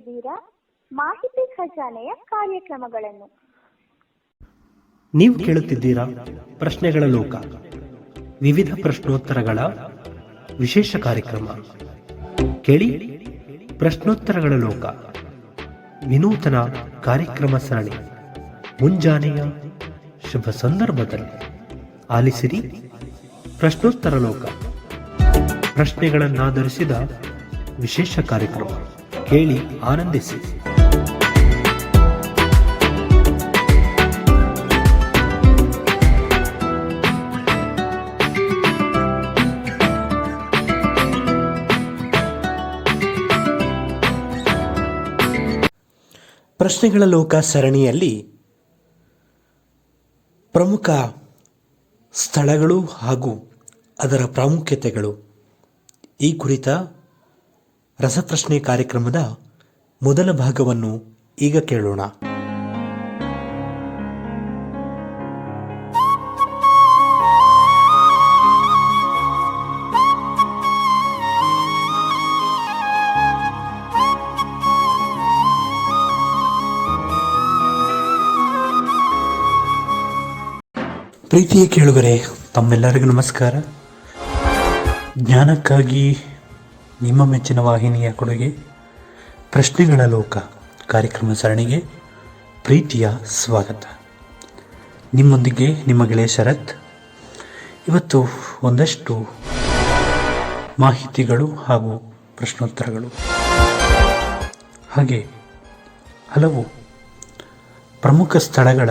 ಕೇಳುತ್ತಿದ್ದೀರಾ ಮಾಹಿತಿ ಖಜಾನೆಯ ಕಾರ್ಯಕ್ರಮಗಳನ್ನು. ನೀವು ಕೇಳುತ್ತಿದ್ದೀರಾ ಪ್ರಶ್ನೆಗಳ ಲೋಕ, ವಿವಿಧ ಪ್ರಶ್ನೋತ್ತರಗಳ ವಿಶೇಷ ಕಾರ್ಯಕ್ರಮ. ಕೇಳಿ ಪ್ರಶ್ನೋತ್ತರಗಳ ಲೋಕ, ವಿನೂತನ ಕಾರ್ಯಕ್ರಮ ಸರಣಿ, ಮುಂಜಾನೆಯ ಶುಭ ಸಂದರ್ಭದಲ್ಲಿ. ಆಲಿಸಿರಿ ಪ್ರಶ್ನೋತ್ತರ ಲೋಕ, ಪ್ರಶ್ನೆಗಳನ್ನಾಧರಿಸಿದ ವಿಶೇಷ ಕಾರ್ಯಕ್ರಮ. ಕೇಳಿ ಆನಂದಿಸಿ. ಪ್ರಶ್ನೆಗಳ ಲೋಕ ಸರಣಿಯಲ್ಲಿ ಪ್ರಮುಖ ಸ್ಥಳಗಳು ಹಾಗೂ ಅದರ ಪ್ರಾಮುಖ್ಯತೆಗಳು ಈ ಕುರಿತ ರಸಪ್ರಶ್ನೆ ಕಾರ್ಯಕ್ರಮದ ಮೊದಲ ಭಾಗವನ್ನು ಈಗ ಕೇಳೋಣ. ಪ್ರೀತಿಯ ಕೇಳುಗರೆ ತಮ್ಮೆಲ್ಲರಿಗೂ ನಮಸ್ಕಾರ. ಜ್ಞಾನಕ್ಕಾಗಿ ನಿಮ್ಮ ಮೆಚ್ಚಿನ ವಾಹಿನಿಯ ಕೊಡುಗೆ, ಪ್ರಶ್ನೆಗಳ ಲೋಕ, ಕಾರ್ಯಕ್ರಮ ಸರಣಿಗೆ ಪ್ರೀತಿಯ ಸ್ವಾಗತ. ನಿಮ್ಮೊಂದಿಗೆ ನಿಮ್ಮ ಗೆಳೆಯ ಶರತ್. ಇವತ್ತು ಒಂದಷ್ಟು ಮಾಹಿತಿಗಳು ಹಾಗೂ ಪ್ರಶ್ನೋತ್ತರಗಳು. ಹಾಗೆ ಹಲವು ಪ್ರಮುಖ ಸ್ಥಳಗಳ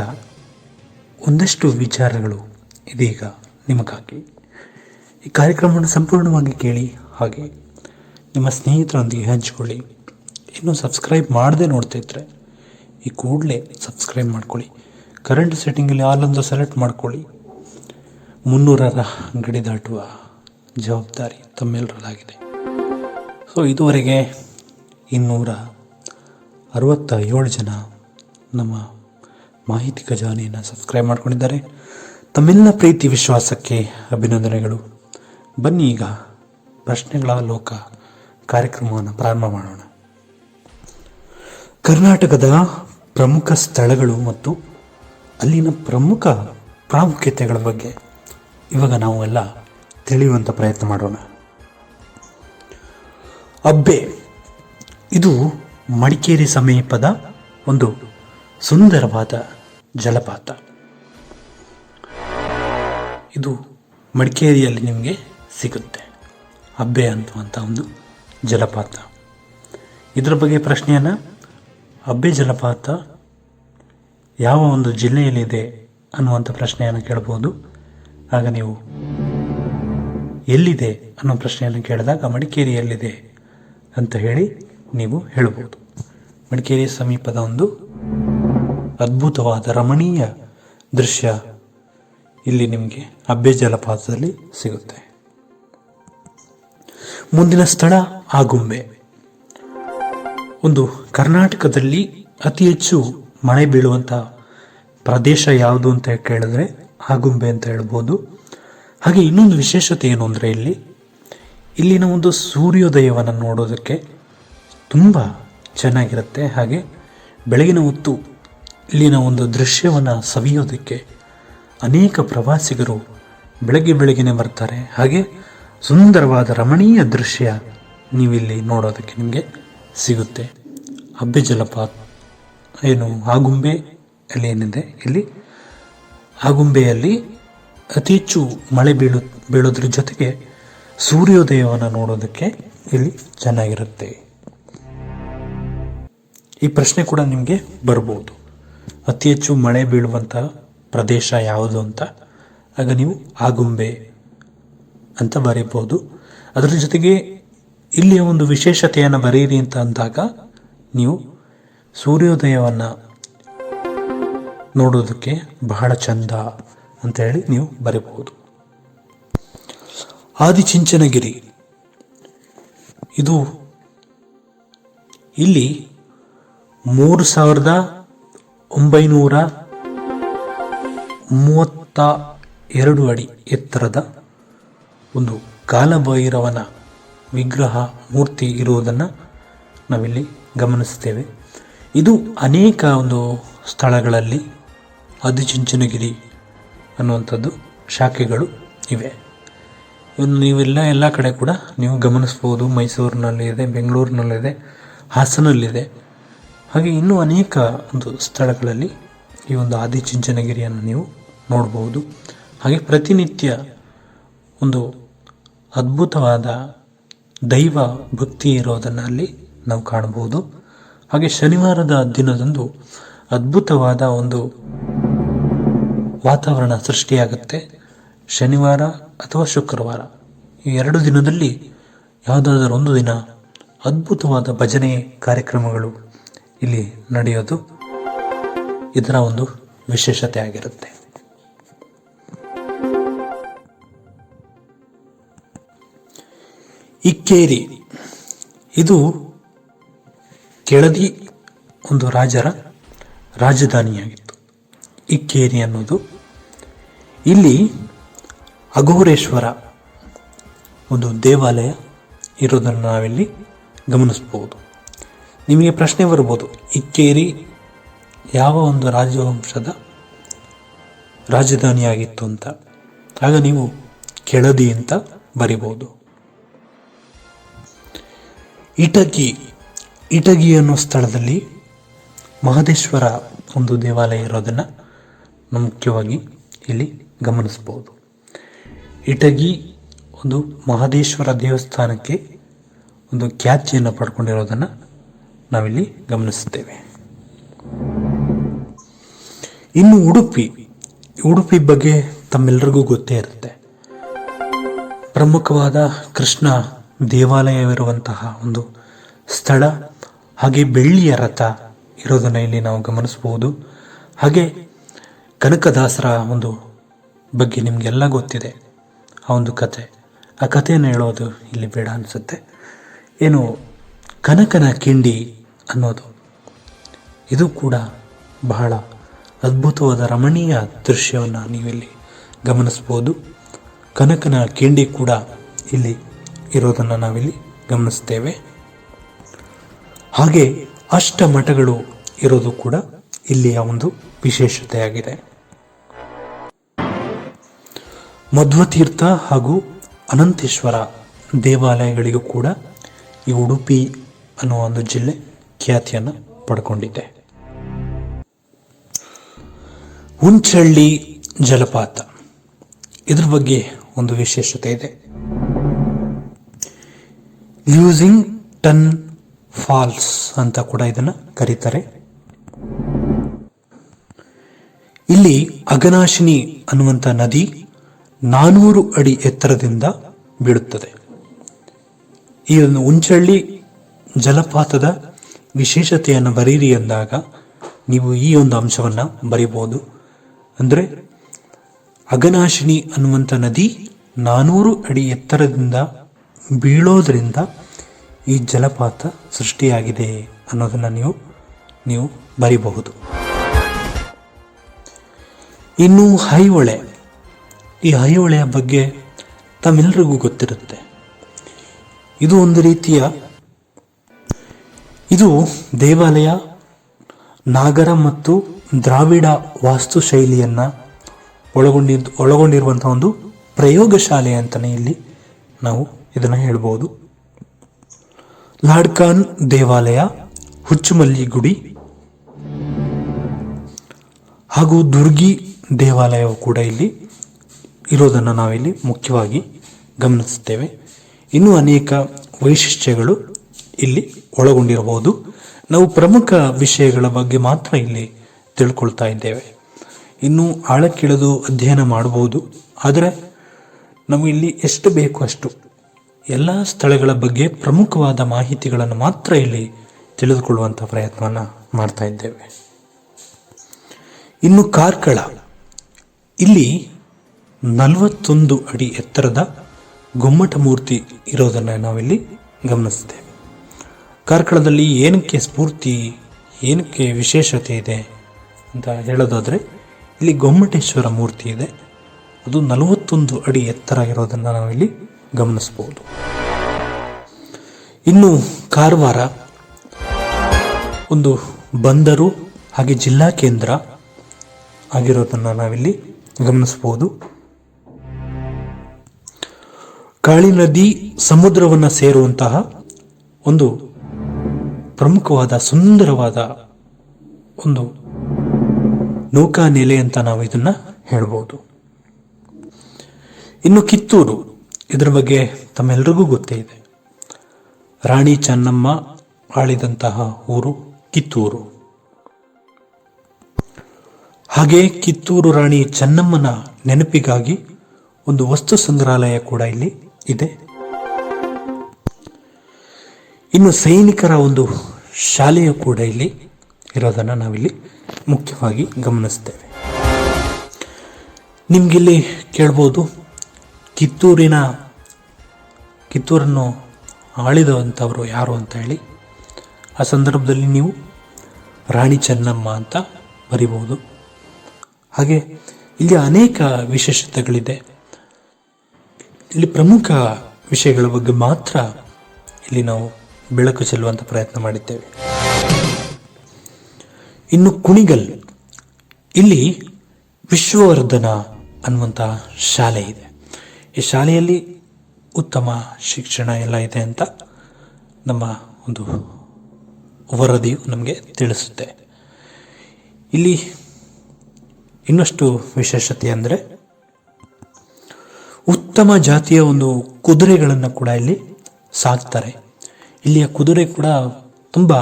ಒಂದಷ್ಟು ವಿಚಾರಗಳು ಇದೀಗ ನಿಮಗಾಗಿ. ಈ ಕಾರ್ಯಕ್ರಮವನ್ನು ಸಂಪೂರ್ಣವಾಗಿ ಕೇಳಿ ಹಾಗೆ ನಿಮ್ಮ ಸ್ನೇಹಿತರೊಂದಿಗೆ ಹಂಚಿಕೊಳ್ಳಿ. ಇನ್ನೂ ಸಬ್ಸ್ಕ್ರೈಬ್ ಮಾಡದೆ ನೋಡ್ತಿದ್ರೆ ಈ ಕೂಡಲೇ ಸಬ್ಸ್ಕ್ರೈಬ್ ಮಾಡ್ಕೊಳ್ಳಿ. ಕರೆಂಟ್ ಸೆಟ್ಟಿಂಗಲ್ಲಿ ಆಲೊಂದು ಸೆಲೆಕ್ಟ್ ಮಾಡ್ಕೊಳ್ಳಿ. ಮುನ್ನೂರರ ಗಡಿ ದಾಟುವ ಜವಾಬ್ದಾರಿ ತಮ್ಮೆಲ್ಲರದಾಗಿದೆ ಸೊ ಇದುವರೆಗೆ ಇನ್ನೂರ ಅರವತ್ತ ಏಳು ಜನ ನಮ್ಮ ಮಾಹಿತಿ ಖಜಾನೆಯನ್ನು ಸಬ್ಸ್ಕ್ರೈಬ್ ಮಾಡ್ಕೊಂಡಿದ್ದಾರೆ. ತಮ್ಮೆಲ್ಲ ಪ್ರೀತಿ, ವಿಶ್ವಾಸಕ್ಕೆ ಅಭಿನಂದನೆಗಳು. ಬನ್ನಿ ಈಗ ಪ್ರಶ್ನೆಗಳ ಲೋಕ ಕಾರ್ಯಕ್ರಮವನ್ನು ಪ್ರಾರಂಭ ಮಾಡೋಣ. ಕರ್ನಾಟಕದ ಪ್ರಮುಖ ಸ್ಥಳಗಳು ಮತ್ತು ಅಲ್ಲಿನ ಪ್ರಮುಖ ಪ್ರಾಮುಖ್ಯತೆಗಳ ಬಗ್ಗೆ ಇವಾಗ ನಾವು ಎಲ್ಲ ತಿಳಿಯುವಂಥ ಪ್ರಯತ್ನ ಮಾಡೋಣ. ಅಬ್ಬೆ, ಇದು ಮಡಿಕೇರಿ ಸಮೀಪದ ಒಂದು ಸುಂದರವಾದ ಜಲಪಾತ. ಇದು ಮಡಿಕೇರಿಯಲ್ಲಿ ನಿಮಗೆ ಸಿಗುತ್ತೆ. ಅಬ್ಬೆ ಅಂತ ಒಂದು ಜಲಪಾತ. ಇದರ ಬಗ್ಗೆ ಪ್ರಶ್ನೆಯನ್ನು ಅಬ್ಬೆ ಜಲಪಾತ ಯಾವ ಒಂದು ಜಿಲ್ಲೆಯಲ್ಲಿದೆ ಅನ್ನುವಂಥ ಪ್ರಶ್ನೆಯನ್ನು ಕೇಳ್ಬೋದು. ಆಗ ನೀವು ಎಲ್ಲಿದೆ ಅನ್ನೋ ಪ್ರಶ್ನೆಯನ್ನು ಕೇಳಿದಾಗ ಮಡಿಕೇರಿಯಲ್ಲಿದೆ ಅಂತ ಹೇಳಿ ನೀವು ಹೇಳ್ಬೋದು. ಮಡಿಕೇರಿ ಸಮೀಪದ ಒಂದು ಅದ್ಭುತವಾದ ರಮಣೀಯ ದೃಶ್ಯ ಇಲ್ಲಿ ನಿಮಗೆ ಅಬ್ಬೆ ಜಲಪಾತದಲ್ಲಿ ಸಿಗುತ್ತೆ. ಮುಂದಿನ ಸ್ಥಳ ಆಗುಂಬೆ ಒಂದು ಕರ್ನಾಟಕದಲ್ಲಿ ಅತಿ ಹೆಚ್ಚು ಮಳೆ ಬೀಳುವಂಥ ಪ್ರದೇಶ ಯಾವುದು ಅಂತ ಕೇಳಿದ್ರೆ ಆಗುಂಬೆ ಅಂತ ಹೇಳ್ಬೋದು. ಹಾಗೆ ಇನ್ನೊಂದು ವಿಶೇಷತೆ ಏನು ಅಂದರೆ ಇಲ್ಲಿ, ಇಲ್ಲಿನ ಒಂದು ಸೂರ್ಯೋದಯವನ್ನು ನೋಡೋದಕ್ಕೆ ತುಂಬ ಚೆನ್ನಾಗಿರುತ್ತೆ. ಹಾಗೆ ಬೆಳಗಿನ ಹೊತ್ತು ಇಲ್ಲಿನ ಒಂದು ದೃಶ್ಯವನ್ನು ಸವಿಯೋದಕ್ಕೆ ಅನೇಕ ಪ್ರವಾಸಿಗರು ಬೆಳಗ್ಗೆ ಬೆಳಗ್ಗೆನೆ ಬರ್ತಾರೆ. ಹಾಗೆ ಸುಂದರವಾದ ರಮಣೀಯ ದೃಶ್ಯ ನೀವಿಲ್ಲಿ ನೋಡೋದಕ್ಕೆ ನಿಮಗೆ ಸಿಗುತ್ತೆ. ಅಬ್ಬೆ ಜಲಪಾತ. ಏನು, ಆಗುಂಬೆ ಅಲ್ಲಿ ಏನಿದೆ? ಇಲ್ಲಿ ಆಗುಂಬೆಯಲ್ಲಿ ಅತಿ ಹೆಚ್ಚು ಮಳೆ ಬೀಳು, ಬೀಳೋದ್ರ ಜೊತೆಗೆ ಸೂರ್ಯೋದಯವನ್ನು ನೋಡೋದಕ್ಕೆ ಇಲ್ಲಿ ಚೆನ್ನಾಗಿರುತ್ತೆ. ಈ ಪ್ರಶ್ನೆ ಕೂಡ ನಿಮಗೆ ಬರ್ಬೋದು. ಅತಿ ಹೆಚ್ಚು ಮಳೆ ಬೀಳುವಂತಹ ಪ್ರದೇಶ ಯಾವುದು ಅಂತ? ಆಗ ನೀವು ಆಗುಂಬೆ ಅಂತ ಬರೀಬಹುದು. ಅದರ ಜೊತೆಗೆ ಇಲ್ಲಿಯ ಒಂದು ವಿಶೇಷತೆಯನ್ನು ಬರೀರಿ ಅಂತ ಅಂದಾಗ ನೀವು ಸೂರ್ಯೋದಯವನ್ನು ನೋಡೋದಕ್ಕೆ ಬಹಳ ಚಂದ ಅಂತ ಹೇಳಿ ನೀವು ಬರೀಬಹುದು. ಆದಿಚಿಂಚನಗಿರಿ. ಇದು ಇಲ್ಲಿ ಮೂರು ಸಾವಿರದ ಒಂಬೈನೂರ ಮೂವತ್ತ ಎರಡು ಅಡಿ ಎತ್ತರದ ಒಂದು ಕಾಲಭೈರವನ ವಿಗ್ರಹ ಮೂರ್ತಿ ಇರುವುದನ್ನು ನಾವಿಲ್ಲಿ ಗಮನಿಸ್ತೇವೆ ಇದು ಅನೇಕ ಒಂದು ಸ್ಥಳಗಳಲ್ಲಿ ಅದಿಚುಂಚನಗಿರಿ ಅನ್ನುವಂಥದ್ದು ಶಾಖೆಗಳು ಇವೆ. ಇನ್ನು ನೀವೆಲ್ಲ ಎಲ್ಲ ಕಡೆ ಕೂಡ ನೀವು ಗಮನಿಸ್ಬೋದು ಮೈಸೂರಿನಲ್ಲಿದೆ, ಬೆಂಗಳೂರಿನಲ್ಲಿದೆ, ಹಾಸನಲ್ಲಿದೆ. ಹಾಗೆ ಇನ್ನೂ ಅನೇಕ ಒಂದು ಸ್ಥಳಗಳಲ್ಲಿ ಈ ಒಂದು ಆದಿಚುಂಚನಗಿರಿಯನ್ನು ನೀವು ನೋಡ್ಬೋದು ಹಾಗೆ ಪ್ರತಿನಿತ್ಯ ಒಂದು ಅದ್ಭುತವಾದ ದೈವ ಭಕ್ತಿ ಇರೋದನ್ನು ಅಲ್ಲಿ ನಾವು ಕಾಣಬಹುದು. ಹಾಗೆ ಶನಿವಾರದ ದಿನದಂದು ಅದ್ಭುತವಾದ ಒಂದು ವಾತಾವರಣ ಸೃಷ್ಟಿಯಾಗುತ್ತೆ. ಶನಿವಾರ ಅಥವಾ ಶುಕ್ರವಾರ. ಈ ಎರಡು ದಿನದಲ್ಲಿ ಯಾವುದಾದರೂ ಒಂದು ದಿನ ಅದ್ಭುತವಾದ ಭಜನೆ ಕಾರ್ಯಕ್ರಮಗಳು ಇಲ್ಲಿ ನಡೆಯೋದು ಇದರ ಒಂದು ವಿಶೇಷತೆ ಆಗಿರುತ್ತೆ. ಇಕ್ಕೇರಿ. ಇದು ಕೆಳದಿ ಒಂದು ರಾಜರ ರಾಜಧಾನಿಯಾಗಿತ್ತು. ಇಕ್ಕೇರಿ ಅನ್ನೋದು ಇಲ್ಲಿ ಅಘೋರೇಶ್ವರ ಒಂದು ದೇವಾಲಯ ಇರೋದನ್ನು ನಾವಿಲ್ಲಿ ಗಮನಿಸ್ಬೋದು ನಿಮಗೆ ಪ್ರಶ್ನೆ ಬರ್ಬೋದು ಇಕ್ಕೇರಿ ಯಾವ ಒಂದು ರಾಜವಂಶದ ರಾಜಧಾನಿಯಾಗಿತ್ತು ಅಂತ. ಆಗ ನೀವು ಕೆಳದಿ ಅಂತ ಬರಿಬೋದು ಇಟಗಿ ಇಟಗಿ ಅನ್ನೋ ಸ್ಥಳದಲ್ಲಿ ಮಹದೇಶ್ವರ ಒಂದು ದೇವಾಲಯ ಇರೋದನ್ನು ನಾವು ಮುಖ್ಯವಾಗಿ ಇಲ್ಲಿ ಗಮನಿಸ್ಬೋದು. ಇಟಗಿ ಒಂದು ಮಹದೇಶ್ವರ ದೇವಸ್ಥಾನಕ್ಕೆ ಒಂದು ಖ್ಯಾತಿಯನ್ನು ಪಡ್ಕೊಂಡಿರೋದನ್ನು ನಾವಿಲ್ಲಿ ಗಮನಿಸುತ್ತೇವೆ. ಇನ್ನು ಉಡುಪಿ ಉಡುಪಿ ಬಗ್ಗೆ ತಮ್ಮೆಲ್ಲರಿಗೂ ಗೊತ್ತೇ ಇರುತ್ತೆ. ಪ್ರಮುಖವಾದ ಕೃಷ್ಣ ದೇವಾಲಯವಿರುವಂತಹ ಒಂದು ಸ್ಥಳ, ಹಾಗೆ ಬೆಳ್ಳಿಯ ರಥ ಇರೋದನ್ನು ಇಲ್ಲಿ ನಾವು ಗಮನಿಸಬಹುದು. ಹಾಗೆ ಕನಕದಾಸರ ಒಂದು ಬಗ್ಗೆ ನಿಮಗೆಲ್ಲ ಗೊತ್ತಿದೆ. ಆ ಒಂದು ಕತೆ ಆ ಕಥೆಯನ್ನು ಹೇಳೋದು ಇಲ್ಲಿ ಬೇಡ ಅನಿಸುತ್ತೆ. ಏನು, ಕನಕನ ಕಿಂಡಿ ಅನ್ನೋದು, ಇದು ಕೂಡ ಬಹಳ ಅದ್ಭುತವಾದ ರಮಣೀಯ ದೃಶ್ಯವನ್ನು ನೀವಿಲ್ಲಿ ಗಮನಿಸ್ಬೋದು ಕನಕನ ಕಿಂಡಿ ಕೂಡ ಇಲ್ಲಿ ಇರೋದನ್ನು ನಾವಿಲ್ಲಿ ಗಮನಿಸ್ತೇವೆ ಹಾಗೆ ಅಷ್ಟ ಮಠಗಳು ಇರೋದು ಕೂಡ ಇಲ್ಲಿಯ ಒಂದು ವಿಶೇಷತೆಯಾಗಿದೆ. ಮಧ್ವತೀರ್ಥ ಹಾಗೂ ಅನಂತೇಶ್ವರ ದೇವಾಲಯಗಳಿಗೂ ಕೂಡ ಈ ಉಡುಪಿ ಅನ್ನುವ ಒಂದು ಜಿಲ್ಲೆ ಖ್ಯಾತಿಯನ್ನು ಪಡ್ಕೊಂಡಿದೆ. ಹುಂಚಳ್ಳಿ ಜಲಪಾತ. ಇದ್ರ ಬಗ್ಗೆ ಒಂದು ವಿಶೇಷತೆ ಇದೆ. ಲ್ಯೂಸಿಂಗ್ ಟನ್ ಫಾಲ್ಸ್ ಅಂತ ಕೂಡ ಇದನ್ನು ಕರೀತಾರೆ. ಇಲ್ಲಿ ಅಗನಾಶಿನಿ ಅನ್ನುವಂಥ ನದಿ ನಾನೂರು ಅಡಿ ಎತ್ತರದಿಂದ ಬೀಳುತ್ತದೆ. ಈ ಒಂದು ಉಂಚಳ್ಳಿ ಜಲಪಾತದ ವಿಶೇಷತೆಯನ್ನು ಬರೀರಿ ಎಂದಾಗ ನೀವು ಈ ಒಂದು ಅಂಶವನ್ನು ಬರಿಬೋದು ಅಂದರೆ ಅಗನಾಶಿನಿ ಅನ್ನುವಂಥ ನದಿ ನಾನೂರು ಅಡಿ ಎತ್ತರದಿಂದ ಬೀಳೋದ್ರಿಂದ ಈ ಜಲಪಾತ ಸೃಷ್ಟಿಯಾಗಿದೆ ಅನ್ನೋದನ್ನು ನೀವು ನೀವು ಬರಿಬಹುದು. ಇನ್ನು ಹೈಹೊಳೆ. ಈ ಹೈಹೊಳೆಯ ಬಗ್ಗೆ ತಮ್ಮೆಲ್ಲರಿಗೂ ಗೊತ್ತಿರುತ್ತೆ. ಇದು ಒಂದು ರೀತಿಯ, ಇದು ದೇವಾಲಯ, ನಾಗರ ಮತ್ತು ದ್ರಾವಿಡ ವಾಸ್ತುಶೈಲಿಯನ್ನು ಒಳಗೊಂಡಿದ್ದು ಒಳಗೊಂಡಿರುವಂಥ ಒಂದು ಪ್ರಯೋಗಶಾಲೆ ಅಂತಲೇ ಇಲ್ಲಿ ನಾವು ಇದನ್ನು ಹೇಳ್ಬೋದು. ಲಾಡ್ಕಾನ್ ದೇವಾಲಯ, ಹುಚ್ಚುಮಲ್ಲಿ ಗುಡಿ, ಹಾಗೂ ದುರ್ಗಿ ದೇವಾಲಯವು ಕೂಡ ಇಲ್ಲಿ ಇರೋದನ್ನು ನಾವಿಲ್ಲಿ ಮುಖ್ಯವಾಗಿ ಗಮನಿಸುತ್ತೇವೆ. ಇನ್ನೂ ಅನೇಕ ವೈಶಿಷ್ಟ್ಯಗಳು ಇಲ್ಲಿ ಒಳಗೊಂಡಿರಬಹುದು. ನಾವು ಪ್ರಮುಖ ವಿಷಯಗಳ ಬಗ್ಗೆ ಮಾತ್ರ ಇಲ್ಲಿ ತಿಳ್ಕೊಳ್ತಾ ಇದ್ದೇವೆ. ಇನ್ನು ಆಳಕ್ಕಿಳಿದು ಅಧ್ಯಯನ ಮಾಡಬಹುದು. ಆದರೆ ನಮಗಿಲ್ಲಿ ಎಷ್ಟು ಬೇಕು ಅಷ್ಟು ಎಲ್ಲ ಸ್ಥಳಗಳ ಬಗ್ಗೆ ಪ್ರಮುಖವಾದ ಮಾಹಿತಿಗಳನ್ನು ಮಾತ್ರ ಇಲ್ಲಿ ತಿಳಿದುಕೊಳ್ಳುವಂಥ ಪ್ರಯತ್ನವನ್ನು ಮಾಡ್ತಾ ಇದ್ದೇವೆ. ಇನ್ನು ಕಾರ್ಕಳ. ಇಲ್ಲಿ ನಲವತ್ತೊಂದು ಅಡಿ ಎತ್ತರದ ಗೊಮ್ಮಟ ಮೂರ್ತಿ ಇರೋದನ್ನು ನಾವಿಲ್ಲಿ ಗಮನಿಸಿದ್ದೇವೆ. ಕಾರ್ಕಳದಲ್ಲಿ ಏನಕ್ಕೆ ಸ್ಫೂರ್ತಿ, ಏನಕ್ಕೆ ವಿಶೇಷತೆ ಇದೆ ಅಂತ ಹೇಳೋದಾದರೆ, ಇಲ್ಲಿ ಗೊಮ್ಮಟೇಶ್ವರ ಮೂರ್ತಿ ಇದೆ. ಅದು ನಲವತ್ತೊಂದು ಅಡಿ ಎತ್ತರ ಇರೋದನ್ನು ನಾವಿಲ್ಲಿ ಗಮನಿಸ್ಬೋದು ಇನ್ನು ಕಾರವಾರ, ಒಂದು ಬಂದರು, ಹಾಗೆ ಜಿಲ್ಲಾ ಕೇಂದ್ರ ಆಗಿರೋದನ್ನು ನಾವಿಲ್ಲಿ ಗಮನಿಸಬಹುದು. ಕಾಳಿ ನದಿ ಸಮುದ್ರವನ್ನು ಸೇರುವಂತಹ ಒಂದು ಪ್ರಮುಖವಾದ, ಸುಂದರವಾದ ಒಂದು ನೌಕಾ ನೆಲೆ ಅಂತ ನಾವು ಇದನ್ನ ಹೇಳ್ಬೋದು. ಇನ್ನು ಕಿತ್ತೂರು ಇದರ ಬಗ್ಗೆ ತಮ್ಮೆಲ್ಲರಿಗೂ ಗೊತ್ತೇ ಇದೆ. ರಾಣಿ ಚೆನ್ನಮ್ಮ ಆಳಿದಂತಹ ಊರು ಕಿತ್ತೂರು. ಹಾಗೆ ಕಿತ್ತೂರು ರಾಣಿ ಚೆನ್ನಮ್ಮನ ನೆನಪಿಗಾಗಿ ಒಂದು ವಸ್ತು ಸಂಗ್ರಹಾಲಯ ಕೂಡ ಇಲ್ಲಿ ಇದೆ. ಇನ್ನು ಸೈನಿಕರ ಒಂದು ಶಾಲೆಯು ಕೂಡ ಇಲ್ಲಿ ಇರೋದನ್ನು ನಾವಿಲ್ಲಿ ಮುಖ್ಯವಾಗಿ ಗಮನಿಸ್ತೇವೆ. ನಿಮ್ಗಿಲ್ಲಿ ಕೇಳ್ಬೋದು ಕಿತ್ತೂರಿನ ಕಿತ್ತೂರನ್ನು ಆಳಿದಂಥವರು ಯಾರು ಅಂತ ಹೇಳಿ ಆ ಸಂದರ್ಭದಲ್ಲಿ ನೀವು ರಾಣಿ ಚೆನ್ನಮ್ಮ ಅಂತ ಬರಿಬೋದು ಹಾಗೆ ಇಲ್ಲಿ ಅನೇಕ ವಿಶೇಷತೆಗಳಿದೆ. ಇಲ್ಲಿ ಪ್ರಮುಖ ವಿಷಯಗಳ ಬಗ್ಗೆ ಮಾತ್ರ ಇಲ್ಲಿ ನಾವು ಬೆಳಕು ಚೆಲ್ಲುವಂಥ ಪ್ರಯತ್ನ ಮಾಡಿದ್ದೇವೆ. ಇನ್ನು ಕುಣಿಗಲ್, ಇಲ್ಲಿ ವಿಶ್ವವರ್ಧನ ಅನ್ನುವಂಥ ಶಾಲೆ ಇದೆ. ಈ ಶಾಲೆಯಲ್ಲಿ ಉತ್ತಮ ಶಿಕ್ಷಣ ಎಲ್ಲ ಇದೆ ಅಂತ ನಮ್ಮ ಒಂದು ವರದಿಯು ನಮಗೆ ತಿಳಿಸುತ್ತೆ. ಇಲ್ಲಿ ಇನ್ನಷ್ಟು ವಿಶೇಷತೆ ಅಂದರೆ ಉತ್ತಮ ಜಾತಿಯ ಒಂದು ಕುದುರೆಗಳನ್ನು ಕೂಡ ಇಲ್ಲಿ ಸಾಕ್ತಾರೆ. ಇಲ್ಲಿಯ ಕುದುರೆ ಕೂಡ ತುಂಬ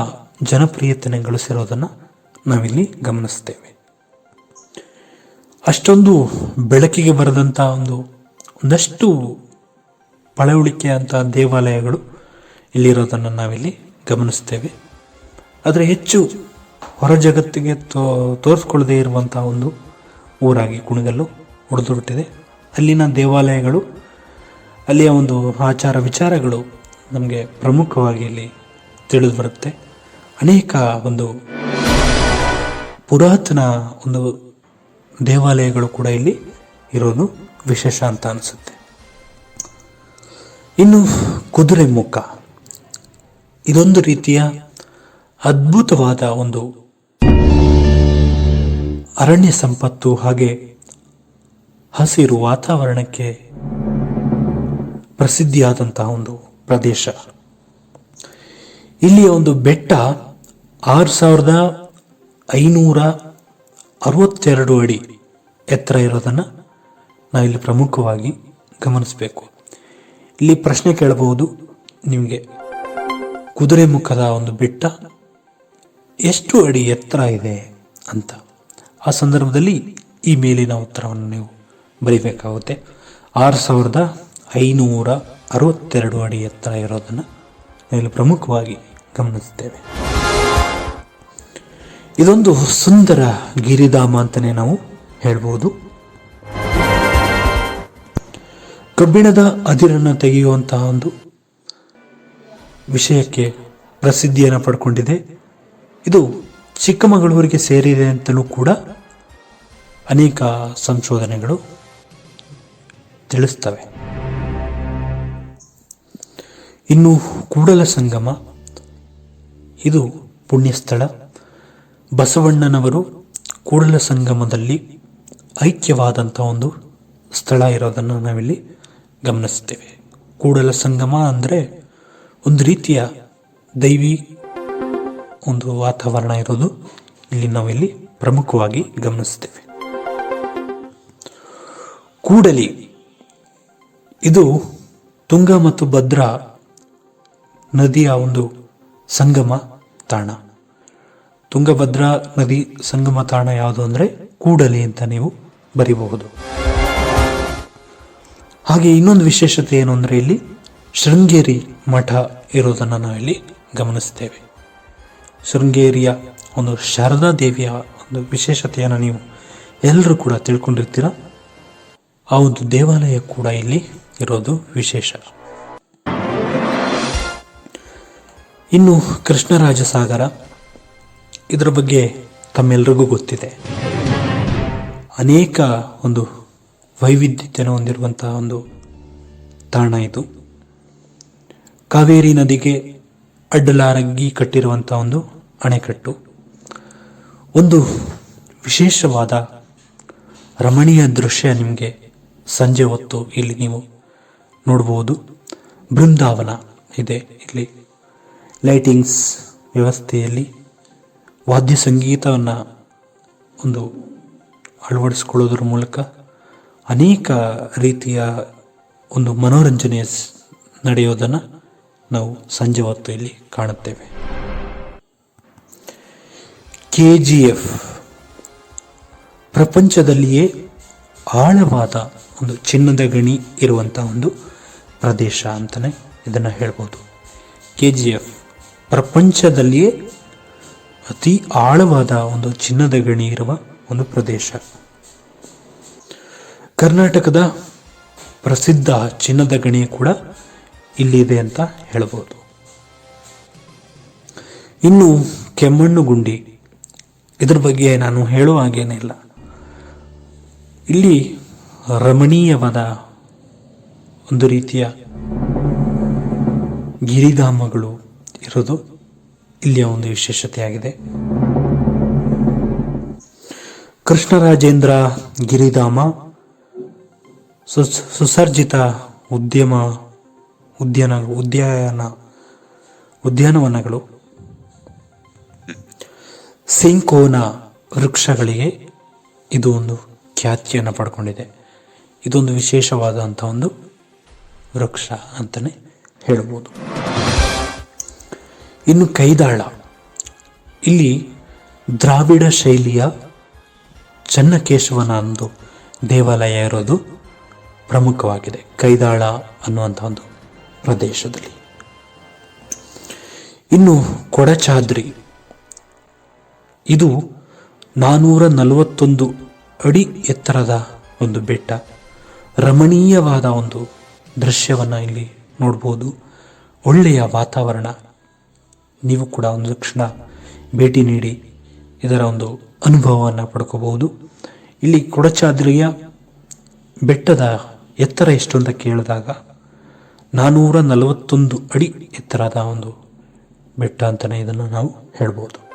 ಜನಪ್ರಿಯತೆಯನ್ನು ಗಳಿಸಿರೋದನ್ನು ನಾವಿಲ್ಲಿ ಗಮನಿಸ್ತೇವೆ. ಅಷ್ಟೊಂದು ಬೆಳಕಿಗೆ ಬರೆದಂಥ ಒಂದು ಒಂದಷ್ಟು ಪಳವಳಿಕೆಯಂಥ ದೇವಾಲಯಗಳು ಇಲ್ಲಿರೋದನ್ನು ನಾವಿಲ್ಲಿ ಗಮನಿಸ್ತೇವೆ. ಆದರೆ ಹೆಚ್ಚು ಹೊರ ಜಗತ್ತಿಗೆ ತೋ ತೋರಿಸ್ಕೊಳ್ಳದೇ ಇರುವಂಥ ಒಂದು ಊರಾಗಿ ಕುಣಿಗಲ್ಲು ಉಳಿದುಬಿಟ್ಟಿದೆ ಅಲ್ಲಿನ ದೇವಾಲಯಗಳು, ಅಲ್ಲಿಯ ಒಂದು ಆಚಾರ ವಿಚಾರಗಳು ನಮಗೆ ಪ್ರಮುಖವಾಗಿ ಇಲ್ಲಿ ತಿಳಿದು ಬರುತ್ತೆ. ಅನೇಕ ಒಂದು ಪುರಾತನ ಒಂದು ದೇವಾಲಯಗಳು ಕೂಡ ಇಲ್ಲಿ ಇರೋದು. ವಿಶೇಷ ಅಂತ ಅನಿಸುತ್ತೆ. ಇನ್ನು ಕುದುರೆ ಮುಖ. ಇದೊಂದು ರೀತಿಯ ಅದ್ಭುತವಾದ ಒಂದು ಅರಣ್ಯ ಸಂಪತ್ತು ಹಾಗೆ ಹಸಿರು ವಾತಾವರಣಕ್ಕೆ ಪ್ರಸಿದ್ಧಿಯಾದಂತಹ ಒಂದು ಪ್ರದೇಶ. ಇಲ್ಲಿಯ ಒಂದು ಬೆಟ್ಟ ಆರು ಸಾವಿರದ ಐನೂರ ಅರವತ್ತೆರಡು ಅಡಿ ಎತ್ತರ ಇರೋದನ್ನು ನಾವಿಲ್ಲಿ ಪ್ರಮುಖವಾಗಿ ಗಮನಿಸಬೇಕು. ಇಲ್ಲಿ ಪ್ರಶ್ನೆ ಕೇಳಬಹುದು ನಿಮಗೆ. ಕುದುರೆ ಮುಖದ ಒಂದು ಬೆಟ್ಟ ಎಷ್ಟು ಅಡಿ ಎತ್ತರ ಇದೆ ಅಂತ. ಆ ಸಂದರ್ಭದಲ್ಲಿ ಈ ಮೇಲಿನ ಉತ್ತರವನ್ನು ನೀವು ಬರೀಬೇಕಾಗುತ್ತೆ. ಆರು ಸಾವಿರದ ಐನೂರ ಅರವತ್ತೆರಡು ಅಡಿ ಎತ್ತರ ಇರೋದನ್ನು ನಾವಿಲ್ಲಿ ಪ್ರಮುಖವಾಗಿ ಗಮನಿಸ್ತೇವೆ. ಇದೊಂದು ಸುಂದರ ಗಿರಿಧಾಮ ಅಂತಲೇ ನಾವು ಹೇಳ್ಬೋದು. ಕಬ್ಬಿಣದ ಅದಿರನ್ನು ತೆಗೆಯುವಂತಹ ಒಂದು ವಿಷಯಕ್ಕೆ ಪ್ರಸಿದ್ಧಿಯನ್ನು ಪಡ್ಕೊಂಡಿದೆ. ಇದು ಚಿಕ್ಕಮಗಳೂರಿಗೆ ಸೇರಿದೆ ಅಂತಲೂ ಕೂಡ ಅನೇಕ ಸಂಶೋಧನೆಗಳು ತಿಳಿಸ್ತವೆ. ಇನ್ನು ಕೂಡಲ ಸಂಗಮ, ಇದು ಪುಣ್ಯಸ್ಥಳ. ಬಸವಣ್ಣನವರು ಕೂಡಲ ಸಂಗಮದಲ್ಲಿ ಐಕ್ಯವಾದಂಥ ಒಂದು ಸ್ಥಳ ಇರೋದನ್ನು ನಾವಿಲ್ಲಿ ಗಮನಿಸ್ತೇವೆ ಕೂಡಲ ಸಂಗಮ ಅಂದರೆ ಒಂದು ರೀತಿಯ ದೈವಿ ಒಂದು ವಾತಾವರಣ ಇರೋದು. ಇಲ್ಲಿ ನಾವಿಲ್ಲಿ ಪ್ರಮುಖವಾಗಿ ಗಮನಿಸ್ತೇವೆ ಕೂಡಲಿ ಇದು ತುಂಗ ಮತ್ತು ಭದ್ರಾ ನದಿಯ ಒಂದು ಸಂಗಮ ತಾಣ. ತುಂಗಭದ್ರಾ ನದಿ ಸಂಗಮ ತಾಣ ಯಾವುದು ಅಂದರೆ ಕೂಡಲಿ ಅಂತ ನೀವು ಬರಿಬಹುದು. ಹಾಗೆ ಇನ್ನೊಂದು ವಿಶೇಷತೆ ಏನು ಅಂದರೆ ಇಲ್ಲಿ ಶೃಂಗೇರಿ ಮಠ ಇರೋದನ್ನು ನಾವಿಲ್ಲಿ ಗಮನಿಸ್ತೇವೆ ಶೃಂಗೇರಿಯ ಒಂದು ಶಾರದಾ ದೇವಿಯ ಒಂದು ವಿಶೇಷತೆಯನ್ನು ನೀವು ಎಲ್ಲರೂ ಕೂಡ ತಿಳ್ಕೊಂಡಿರ್ತೀರ? ಆ ಒಂದು ದೇವಾಲಯ ಕೂಡ ಇಲ್ಲಿ ಇರೋದು ವಿಶೇಷ. ಇನ್ನು ಕೃಷ್ಣರಾಜ ಸಾಗರ ಇದರ ಬಗ್ಗೆ ತಮ್ಮೆಲ್ಲರಿಗೂ ಗೊತ್ತಿದೆ. ಅನೇಕ ಒಂದು ವೈವಿಧ್ಯತೆಯನ್ನು ಹೊಂದಿರುವಂತಹ ಒಂದು ತಾಣ ಇದು. ಕಾವೇರಿ ನದಿಗೆ ಅಡ್ಡಲಾರಂಗಿ ಕಟ್ಟಿರುವಂಥ ಒಂದು ಅಣೆಕಟ್ಟು. ಒಂದು ವಿಶೇಷವಾದ ರಮಣೀಯ ದೃಶ್ಯ ನಿಮಗೆ ಸಂಜೆ ಹೊತ್ತು ಇಲ್ಲಿ ನೀವು ನೋಡಬಹುದು ಬೃಂದಾವನ ಇದೆ ಇಲ್ಲಿ. ಲೈಟಿಂಗ್ಸ್ ವ್ಯವಸ್ಥೆಯಲ್ಲಿ ವಾದ್ಯ ಸಂಗೀತವನ್ನು ಒಂದು ಅಳವಡಿಸ್ಕೊಳ್ಳೋದ್ರ ಮೂಲಕ ಅನೇಕ ರೀತಿಯ ಒಂದು ಮನೋರಂಜನೆ ಸ್- ನಡೆಯೋದನ್ನು ನಾವು ಸಂಜೆ ಹೊತ್ತು ಇಲ್ಲಿ ಕಾಣುತ್ತೇವೆ. ಕೆ ಜಿ ಎಫ್ ಪ್ರಪಂಚದಲ್ಲಿಯೇ ಆಳವಾದ ಒಂದು ಚಿನ್ನದ ಗಣಿ ಇರುವಂಥ ಒಂದು ಪ್ರದೇಶ ಅಂತಲೇ ಇದನ್ನು ಹೇಳ್ಬೋದು. ಕೆ ಜಿ ಎಫ್ ಪ್ರಪಂಚದಲ್ಲಿಯೇ ಅತಿ ಆಳವಾದ ಒಂದು ಚಿನ್ನದ ಗಣಿ ಇರುವ ಒಂದು ಪ್ರದೇಶ. ಕರ್ನಾಟಕದ ಪ್ರಸಿದ್ಧ ಚಿನ್ನದ ಗಣಿ ಕೂಡ ಇಲ್ಲಿದೆ ಅಂತ ಹೇಳ್ಬೋದು. ಇನ್ನು ಕೆಮ್ಮಣ್ಣು ಗುಂಡಿ, ಇದರ ಬಗ್ಗೆ ನಾನು ಹೇಳುವ ಹಾಗೇನಿಲ್ಲ ಇಲ್ಲಿ ರಮಣೀಯವಾದ ಒಂದು ರೀತಿಯ ಗಿರಿಧಾಮಗಳು ಇರೋದು ಇಲ್ಲಿಯ ಒಂದು ವಿಶೇಷತೆಯಾಗಿದೆ. ಕೃಷ್ಣರಾಜೇಂದ್ರ ಗಿರಿಧಾಮ ಸುಸ್- ಸುಸರ್ಜಿತ ಉದ್ಯಮ, ಉದ್ಯಾನ ಉದ್ಯಾನ, ಉದ್ಯಾನವನಗಳು. ಸಿಂಕೋನ ವೃಕ್ಷಗಳಿಗೆ ಇದು ಒಂದು ಖ್ಯಾತಿಯನ್ನು ಪಡ್ಕೊಂಡಿದೆ. ಇದೊಂದು ವಿಶೇಷವಾದಂಥ ಒಂದು ವೃಕ್ಷ ಅಂತಲೇ ಹೇಳ್ಬೋದು. ಇನ್ನು ಕೈದಾಳ. ಇಲ್ಲಿ ದ್ರಾವಿಡ ಶೈಲಿಯ ಚನ್ನಕೇಶವನ ಒಂದು ದೇವಾಲಯ ಇರೋದು ಪ್ರಮುಖವಾಗಿದೆ. ಕೈದಾಳ ಅನ್ನುವಂಥ ಒಂದು ಪ್ರದೇಶದಲ್ಲಿ. ಇನ್ನು ಕೊಡಚಾದ್ರಿ. ಇದು ನಾನೂರ ನಲವತ್ತೊಂದು ಅಡಿ ಎತ್ತರದ ಒಂದು ಬೆಟ್ಟ. ರಮಣೀಯವಾದ ಒಂದು ದೃಶ್ಯವನ್ನು ಇಲ್ಲಿ ನೋಡ್ಬೋದು. ಒಳ್ಳೆಯ ವಾತಾವರಣ. ನೀವು ಕೂಡ ಒಂದು ಕ್ಷಣ ಭೇಟಿ ನೀಡಿ ಇದರ ಒಂದು ಅನುಭವವನ್ನು ಪಡ್ಕೋಬಹುದು. ಇಲ್ಲಿ ಕೊಡಚಾದ್ರಿಯ ಬೆಟ್ಟದ ಎತ್ತರ ಎಷ್ಟು ಅಂತ ಕೇಳಿದಾಗ ನಾನ್ನೂರ ನಲವತ್ತೊಂದು ಅಡಿ ಎತ್ತರದ ಒಂದು ಬೆಟ್ಟ ಅಂತಲೇ ಇದನ್ನು ನಾವು ಹೇಳ್ಬೋದು.